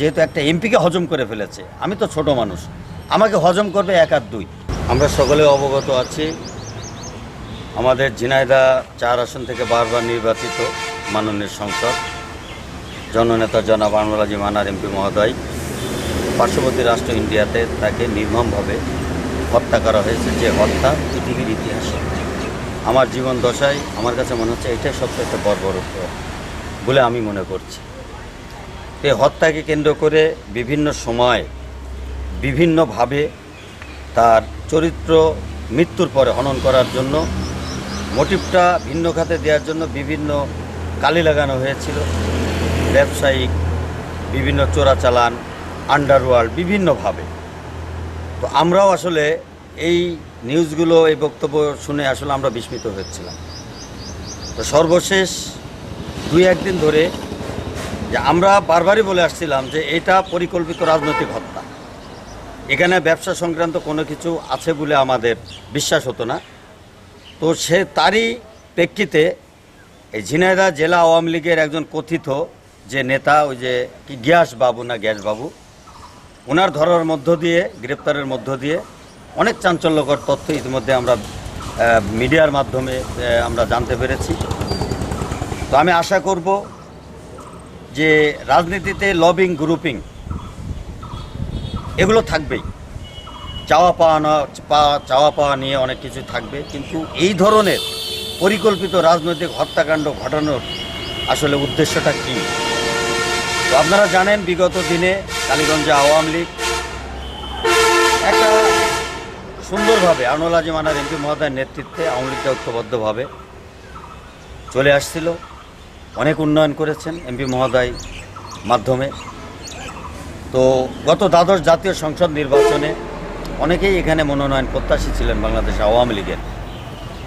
যেহেতু একটা এমপিকে হজম করে ফেলেছে, আমি তো ছোট মানুষ, আমাকে হজম করবে এক আর দুই। আমরা সকলে অবগত আছি, আমাদের ঝিনাইদা চার আসন থেকে বারবার নির্বাচিত মাননীয় সংসদ, জননেতা জনাব আনোয়ারাজি মানার এমপি মহোদয়, পার্শ্ববর্তী রাষ্ট্র ইন্ডিয়াতে তাকে নির্মমভাবে হত্যা করা হয়েছে, যে হত্যা পৃথিবীর ইতিহাসে। আমার জীবন দশায় আমার কাছে মনে হচ্ছে এটাই সবচেয়ে বর্বর বলে আমি মনে করছি। এই হত্যাকে কেন্দ্র করে বিভিন্ন সময় বিভিন্নভাবে তার চরিত্র মৃত্যুর পরে হনন করার জন্য, মোটিভটা ভিন্ন খাতে দেওয়ার জন্য বিভিন্ন কালি লাগানো হয়েছিল। ব্যবসায়িক, বিভিন্ন চোরাচালান আন্ডারওয়ার্ল্ড বিভিন্নভাবে। তো আমরাও আসলে এই নিউজগুলো, এই বক্তব্য শুনে আসলে আমরা বিস্মিত হয়েছিলাম তো সর্বশেষ দুই একদিন ধরে যে আমরা বারবারই বলে আসছিলাম যে এটা পরিকল্পিত রাজনৈতিক হত্যা। এখানে ব্যবসা সংক্রান্ত কোনো কিছু আছে বলে আমাদের বিশ্বাস হতো না। তো সে তারই প্রেক্ষিতে এই ঝিনাইদহ জেলা আওয়ামী লীগের একজন কথিত যে নেতা, ওই যে কি গ্যাস বাবু না গ্যাস বাবু, ওনার ধরার মধ্য দিয়ে, গ্রেপ্তারের মধ্য দিয়ে অনেক চাঞ্চল্যকর তথ্য ইতিমধ্যে আমরা মিডিয়ার মাধ্যমে আমরা জানতে পেরেছি। তো আমি আশা করব যে রাজনীতিতে লবিং গ্রুপিং এগুলো থাকবেই। চাওয়া পাওয়া না চাওয়া পাওয়া নিয়ে অনেক কিছু থাকবে, কিন্তু এই ধরনের পরিকল্পিত রাজনৈতিক হত্যাকাণ্ড ঘটানোর আসলে উদ্দেশ্যটা কী? তো আপনারা জানেন, বিগত দিনে কালীগঞ্জে আওয়ামী লীগ একটা সুন্দরভাবে আনোলা জিমানার এমপি মহোদয়ের নেতৃত্বে আওয়ামী লীগটা ঐক্যবদ্ধভাবে চলে আসছিল। অনেক উন্নয়ন করেছেন এমপি মহোদয় মাধ্যমে। তো গত দ্বাদশ জাতীয় সংসদ নির্বাচনে অনেকেই এখানে মনোনয়ন প্রত্যাশী ছিলেন বাংলাদেশ আওয়ামী লীগের।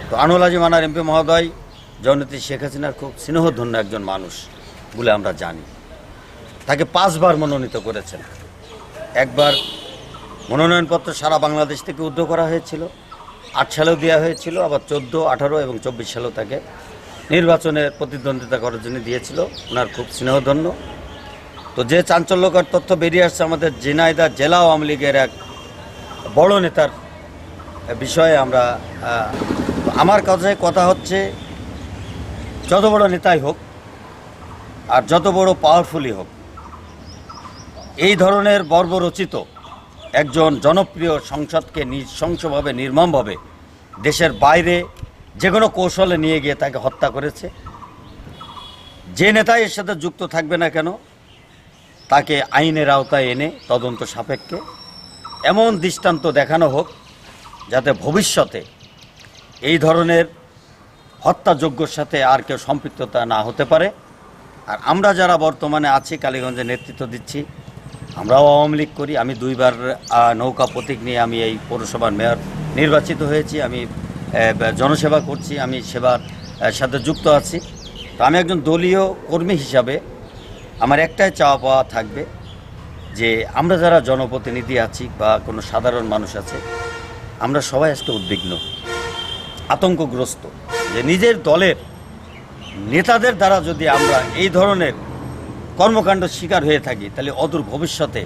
তো আনোলাজি মানার এমপি মহোদয় জননেত্রী শেখ হাসিনার খুব স্নেহধন্য একজন মানুষ বলে আমরা জানি। তাকে পাঁচবার মনোনীত করেছেন। একবার মনোনয়নপত্র সারা বাংলাদেশ থেকে উদ্ধ করা হয়েছিল, আট সালেও দেওয়া হয়েছিল, আবার চোদ্দ, আঠারো এবং চব্বিশ সালেও তাকে নির্বাচনে প্রতিদ্বন্দ্বিতা করার জন্য দিয়েছিল। ওনার খুব স্নেহধন্য। তো যে চাঞ্চল্যকর তথ্য বেরিয়ে আসছে আমাদের ঝিনাইদা জেলা আওয়ামী লীগের এক বড় নেতার বিষয়ে আমরা আমার কাছে কথা হচ্ছে, যত বড় নেতাই হোক আর যত বড় পাওয়ারফুলই হোক, এই ধরনের বর্বরচিত একজন জনপ্রিয় সংসদকে নৃশংসভাবে, নির্মমভাবে দেশের বাইরে যে কোনো কৌশলে নিয়ে গিয়ে তাকে হত্যা করেছে। যে নেতাই এর সাথে যুক্ত থাকবে না কেন, তাকে আইনের আওতায় এনে তদন্ত সাপেক্ষে এমন দৃষ্টান্ত দেখানো হোক যাতে ভবিষ্যতে এই ধরনের হত্যাযজ্ঞর সাথে আর কেউ সম্পৃক্ততা না হতে পারে। আর আমরা যারা বর্তমানে আছি, কালীগঞ্জে নেতৃত্ব দিচ্ছি, আমরাও আওয়ামী লীগ করি। আমি দুইবার নৌকা প্রতীক নিয়ে আমি এই পৌরসভার মেয়র নির্বাচিত হয়েছি। আমি জনসেবা করছি, আমি সেবার সাথে যুক্ত আছি। তো আমি একজন দলীয় কর্মী হিসাবে আমার একটাই চাওয়া পাওয়া থাকবে যে আমরা যারা জনপ্রতিনিধি আছি বা কোনো সাধারণ মানুষ আছে, আমরা সবাই আজকে উদ্বিগ্ন, আতঙ্কগ্রস্ত যে নিজের দলের নেতাদের দ্বারা যদি আমরা এই ধরনের কর্মকাণ্ড শিকার হয়ে থাকি, তাহলে অদূর ভবিষ্যতে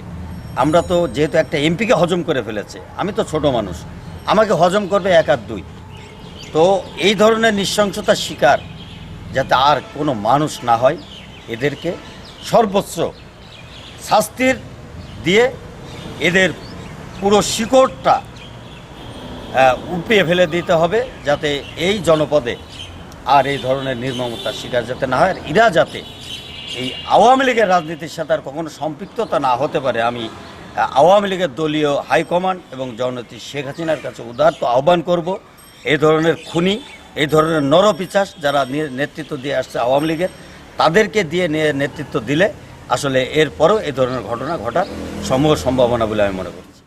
আমরা তো যেহেতু একটা এমপিকে হজম করে ফেলেছে, আমি তো ছোট মানুষ, আমাকে হজম করবে এক আর দুই। তো এই ধরনের নৃশংসতার শিকার যাতে আর কোনো মানুষ না হয় এদেরকে সর্বোচ্চ শাস্তির দিয়ে এদের পুরো শিকড়টা আহ, উপড়িয়ে ফেলে দিতে হবে যাতে এই জনপদে আর এই ধরনের নির্মমতার শিকার যাতে না হয়। এরা যাতে এই আওয়ামী লীগের রাজনীতির সাথে আর কখনো সম্পৃক্ততা না হতে পারে আমি আওয়ামী লীগের দলীয় হাইকমান্ড এবং জননেত্রী শেখ হাসিনার কাছে উদার্ত আহ্বান করব। এই ধরনের খুনি, এই ধরনের নরপিচাস যারা নেতৃত্ব দিয়ে আসছে আওয়ামী লীগের, তাদেরকে দিয়ে নেতৃত্ব দিলে আসলে এরপরও এই ধরনের ঘটনা ঘটার সম্ভব সম্ভাবনা বলে আমি মনে করি